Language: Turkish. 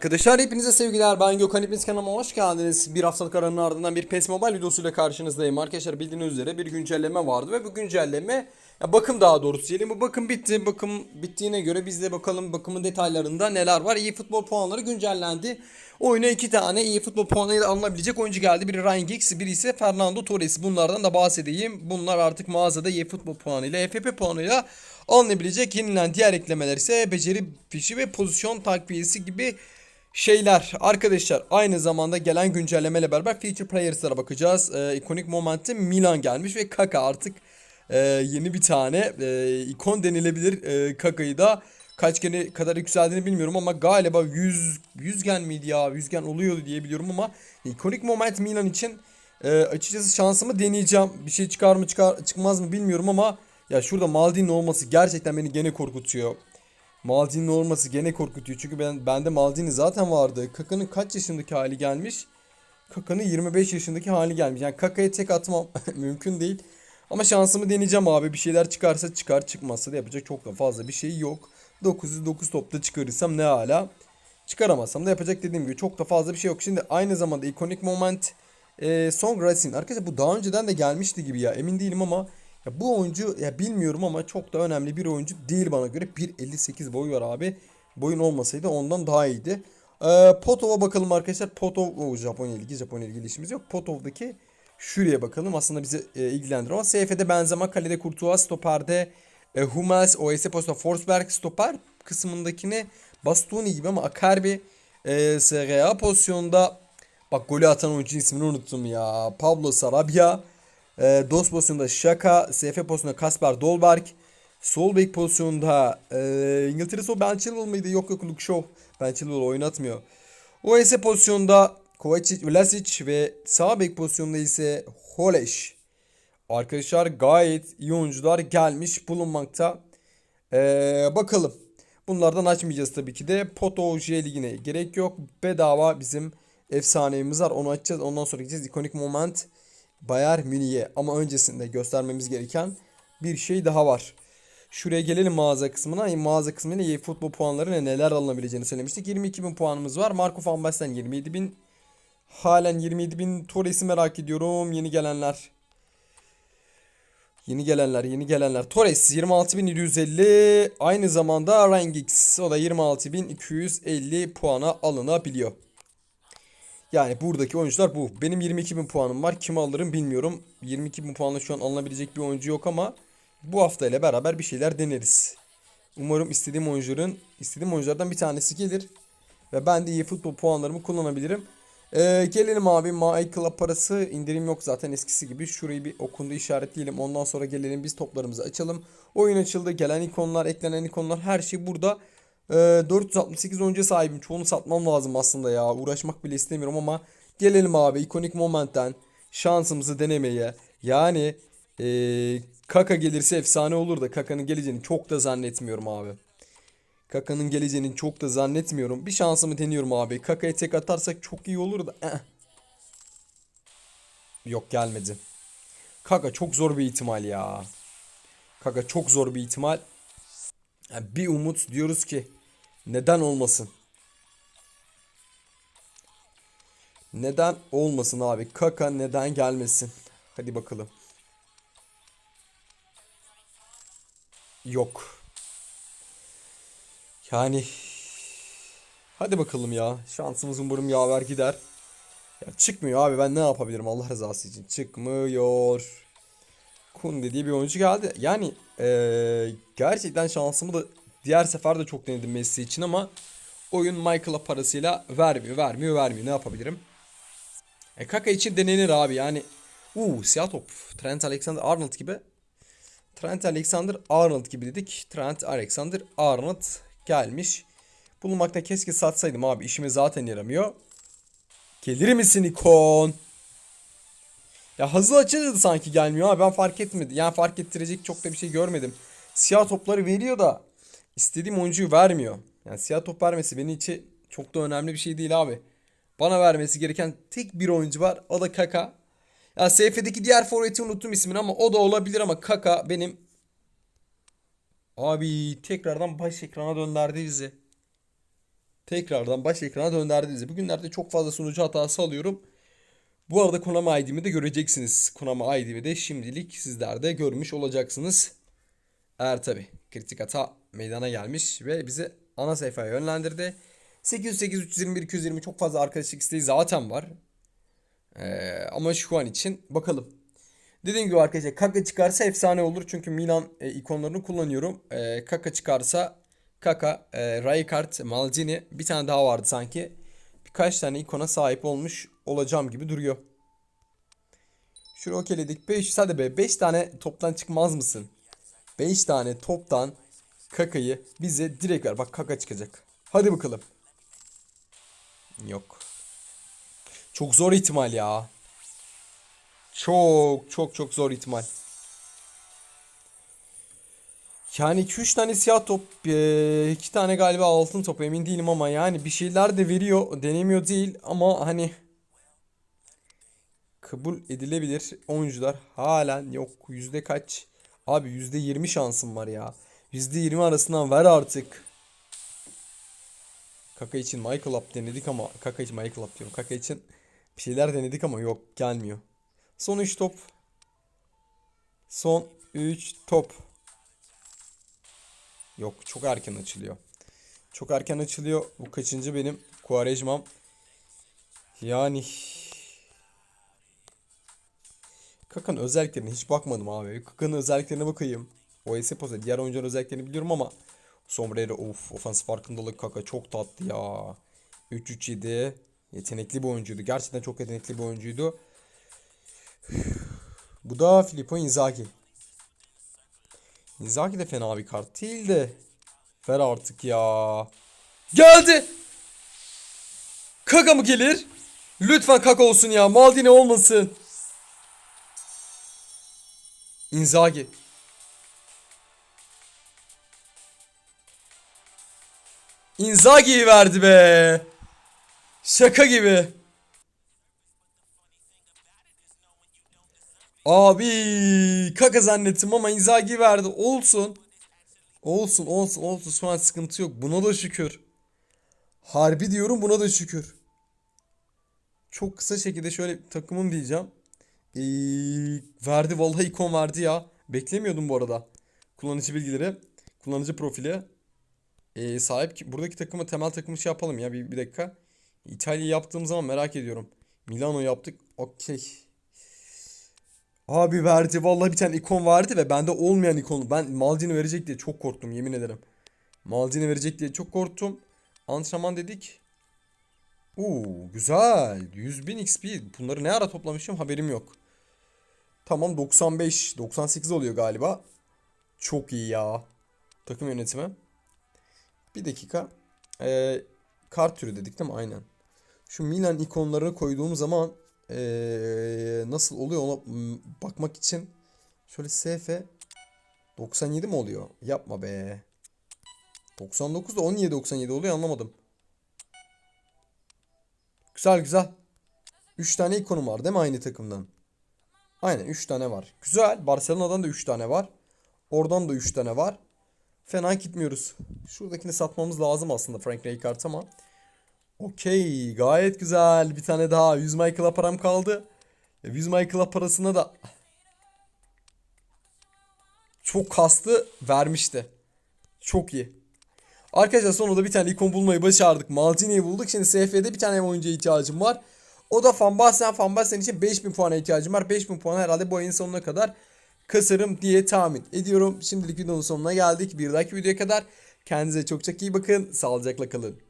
Arkadaşlar hepinize sevgiler ben Gökhan hepiniz kanalıma hoş geldiniz. Bir haftalık aranın ardından bir PES Mobile videosuyla karşınızdayım. Arkadaşlar bildiğiniz üzere bir güncelleme vardı ve bu güncelleme ya bakım daha doğrusu diyelim. Bu bakım bitti. Bakım bittiğine göre biz de bakalım bakımın detaylarında neler var. İyi futbol puanları güncellendi. Oyuna iki tane iyi futbol puanıyla alınabilecek oyuncu geldi. Biri Ryan Giggs, biri ise Fernando Torres. Bunlardan da bahsedeyim. Bunlar artık mağazada iyi futbol puanıyla, FFP puanıyla alınabilecek. Yenilen diğer eklemeler ise beceri fişi ve pozisyon takviyesi gibi şeyler. Arkadaşlar aynı zamanda gelen güncellemeyle beraber Feature Players'lara bakacağız. Ee, ikonik Moment'te Milan gelmiş ve Kaka artık e, yeni bir tane e, ikon denilebilir. E, Kaka'yı da kaç kere kadar yükseldiğini bilmiyorum ama galiba 100 100 gen miydi ya? 100 gen oluyordu diye biliyorum ama ikonik Moment Milan için e, açıkçası şansımı deneyeceğim. Bir şey çıkar mı çıkar çıkmaz mı bilmiyorum ama ya şurada Maldini'nin olması gerçekten beni gene korkutuyor. Maldini'nin olması gene korkutuyor. Çünkü ben bende Maldini zaten vardı. Kaka'nın kaç yaşındaki hali gelmiş? Kaka'nın 25 yaşındaki hali gelmiş. Yani Kaka'ya tek atmam mümkün değil. Ama şansımı deneyeceğim abi. Bir şeyler çıkarsa çıkar, çıkmazsa da yapacak çok da fazla bir şey yok. 909 topta çıkarırsam ne hala. Çıkaramazsam da yapacak dediğim gibi çok da fazla bir şey yok. Şimdi aynı zamanda ikonik moment e, Song Racing. Arkadaşlar bu daha önceden de gelmişti gibi ya. Emin değilim ama ya bu oyuncu ya bilmiyorum ama çok da önemli bir oyuncu değil bana göre. 1.58 boyu var abi. Boyun olmasaydı ondan daha iyiydi. Ee, Potov'a bakalım arkadaşlar. Potov, o Japonya ilgi, Japonya ilgili işimiz yok. Potov'daki şuraya bakalım. Aslında bizi e, ilgilendirir ama SF'de Benzema, kalede Courtois, stoperde e, Hummels, OS posta Forsberg, stoper kısmındakini Bastoni gibi ama Akerbi e, SRA pozisyonda bak golü atan oyuncu ismini unuttum ya. Pablo Sarabia. E, DOS pozisyonunda Şaka, SF pozisyonunda Kasper Dolberg, sol bek pozisyonunda e, İngiltere sol Ben Chilwell mıydı? Yok yok Luke Shaw. Ben Chilwell oynatmıyor. OS pozisyonda Kovacic, Vlasic ve sağ bek pozisyonunda ise Holeş. Arkadaşlar gayet iyi oyuncular gelmiş bulunmakta. Ee, bakalım. Bunlardan açmayacağız tabii ki de. Poto J ligine gerek yok. Bedava bizim efsanemiz var. Onu açacağız. Ondan sonra gideceğiz. İkonik moment. Bayern Münih'e ama öncesinde göstermemiz gereken bir şey daha var. Şuraya gelelim mağaza kısmına. Mağaza kısmına iyi futbol puanları neler alınabileceğini söylemiştik. 22 bin puanımız var. Marco van Basten 27 bin. Halen 27 bin. Torres'i merak ediyorum. Yeni gelenler. Yeni gelenler, yeni gelenler. Torres 26.750. Aynı zamanda Rangix o da 26.250 puana alınabiliyor. Yani buradaki oyuncular bu. Benim 22.000 puanım var. Kimi alırım bilmiyorum. 22.000 puanla şu an alınabilecek bir oyuncu yok ama bu hafta ile beraber bir şeyler deneriz. Umarım istediğim oyuncuların istediğim oyunculardan bir tanesi gelir ve ben de iyi futbol puanlarımı kullanabilirim. Ee, gelelim abi My Club parası indirim yok zaten eskisi gibi. Şurayı bir okundu işaretleyelim. Ondan sonra gelelim biz toplarımızı açalım. Oyun açıldı. Gelen ikonlar, eklenen ikonlar her şey burada. Ee, 468 oyuncuya sahibim. Çoğunu satmam lazım aslında ya. Uğraşmak bile istemiyorum ama gelelim abi ikonik momentten şansımızı denemeye. Yani ee, Kaka gelirse efsane olur da Kaka'nın geleceğini çok da zannetmiyorum abi. Kaka'nın geleceğini çok da zannetmiyorum. Bir şansımı deniyorum abi. Kaka'ya tek atarsak çok iyi olur da. Eh. Yok gelmedi. Kaka çok zor bir ihtimal ya. Kaka çok zor bir ihtimal. Yani bir umut diyoruz ki neden olmasın? Neden olmasın abi? Kaka neden gelmesin? Hadi bakalım. Yok. Yani hadi bakalım ya. Şansımız umarım yaver gider. Ya çıkmıyor abi ben ne yapabilirim Allah rızası için. Çıkmıyor. Kunde diye bir oyuncu geldi. Yani eee, gerçekten şansımı da diğer sefer de çok denedim Messi için ama oyun Michael'a parasıyla vermiyor, vermiyor, vermiyor. Ne yapabilirim? E Kaka için denenir abi yani. Uuu siyah top. Trent Alexander-Arnold gibi. Trent Alexander-Arnold gibi dedik. Trent Alexander-Arnold gelmiş. Bulunmakta keşke satsaydım abi. işime zaten yaramıyor. Gelir misin ikon? Ya hızlı açıldı sanki gelmiyor abi. Ben fark etmedim. Yani fark ettirecek çok da bir şey görmedim. Siyah topları veriyor da istediğim oyuncuyu vermiyor. Yani siyah top vermesi benim için çok da önemli bir şey değil abi. Bana vermesi gereken tek bir oyuncu var. O da Kaka. Ya SF'deki diğer forveti unuttum ismini ama o da olabilir ama Kaka benim Abi tekrardan baş ekrana döndürdü bizi. tekrardan baş ekrana döndürdü bizi. Bugünlerde çok fazla sunucu hatası alıyorum. Bu arada Konami ID'mi de göreceksiniz. Konami ID'mi de şimdilik sizler de görmüş olacaksınız. Eğer tabi kritik hata meydana gelmiş ve bizi ana sayfaya yönlendirdi. 808 321 220 çok fazla arkadaşlık isteği zaten var. Ee, ama şu an için bakalım. Dediğim gibi arkadaşlar Kaka çıkarsa efsane olur. Çünkü Milan e, ikonlarını kullanıyorum. E, Kaka çıkarsa Kaka, e, Rijkaard, Maldini bir tane daha vardı sanki. Birkaç tane ikona sahip olmuş olacağım gibi duruyor. Şunu okeyledik. 5 hadi be 5 tane toptan çıkmaz mısın? 5 tane toptan Kaka'yı bize direkt ver. Bak Kaka çıkacak. Hadi bakalım. Yok. Çok zor ihtimal ya. Çok çok çok zor ihtimal. Yani 2-3 tane siyah top, 2 tane galiba altın top emin değilim ama yani bir şeyler de veriyor, denemiyor değil ama hani kabul edilebilir oyuncular halen yok. Yüzde kaç? Abi yüzde 20 şansım var ya. Yüzde 20 arasından ver artık. Kaka için Michael Up denedik ama Kaka için Michael Up diyorum. Kaka için bir şeyler denedik ama yok gelmiyor. Son 3 top. Son 3 top. Yok çok erken açılıyor. Çok erken açılıyor. Bu kaçıncı benim Kuarejmam. Yani Kaka'nın özelliklerine hiç bakmadım abi. Kaka'nın özelliklerine bakayım. OS posa diğer oyuncuların özelliklerini biliyorum ama Sombrero of ofans farkındalık Kaka çok tatlı ya. 3-3-7 yetenekli bir oyuncuydu. Gerçekten çok yetenekli bir oyuncuydu. Bu da Filippo Inzaghi. Inzaghi de fena bir kart değil de. Ver artık ya. Geldi. Kaka mı gelir? Lütfen Kaka olsun ya. Maldini olmasın. Inzaghi. Inzaghi'yi verdi be. Şaka gibi. Abi kaka zannettim ama Inzaghi verdi. Olsun. Olsun olsun olsun şu an sıkıntı yok. Buna da şükür. Harbi diyorum buna da şükür. Çok kısa şekilde şöyle takımım diyeceğim. Ee, verdi vallahi ikon verdi ya. Beklemiyordum bu arada. Kullanıcı bilgileri. Kullanıcı profili. Ee, sahip ki buradaki takımı temel takımı şey yapalım ya bir, bir dakika. İtalya yaptığım zaman merak ediyorum. Milano yaptık. Okey. Abi verdi vallahi bir tane ikon vardı ve bende olmayan ikonu. Ben Maldini verecek diye çok korktum yemin ederim. Maldini verecek diye çok korktum. Antrenman dedik. Oo güzel. 100.000 XP. Bunları ne ara toplamışım haberim yok. Tamam 95, 98 oluyor galiba. Çok iyi ya. Takım yönetimi. Bir dakika. Ee, kart türü dedik değil mi? Aynen. Şu Milan ikonlarını koyduğum zaman ee, nasıl oluyor ona bakmak için şöyle SF 97 mi oluyor? Yapma be. 99 da 17 97 oluyor anlamadım. Güzel güzel. 3 tane ikonum var değil mi aynı takımdan? Aynen 3 tane var. Güzel. Barcelona'dan da 3 tane var. Oradan da 3 tane var. Fena gitmiyoruz. Şuradakini satmamız lazım aslında Frank Rijkaard ama. Okey. Gayet güzel. Bir tane daha. 100 Michael'a param kaldı. 100 Michael'a parasına da çok kastı vermişti. Çok iyi. Arkadaşlar sonunda bir tane ikon bulmayı başardık. Maldini'yi bulduk. Şimdi SF'de bir tane oyuncuya ihtiyacım var. O da Van Basten. Van Basten için 5000 puana ihtiyacım var. 5000 puan herhalde bu ayın sonuna kadar kasarım diye tahmin ediyorum. Şimdilik videonun sonuna geldik. Bir dahaki videoya kadar kendinize çok çok iyi bakın. Sağlıcakla kalın.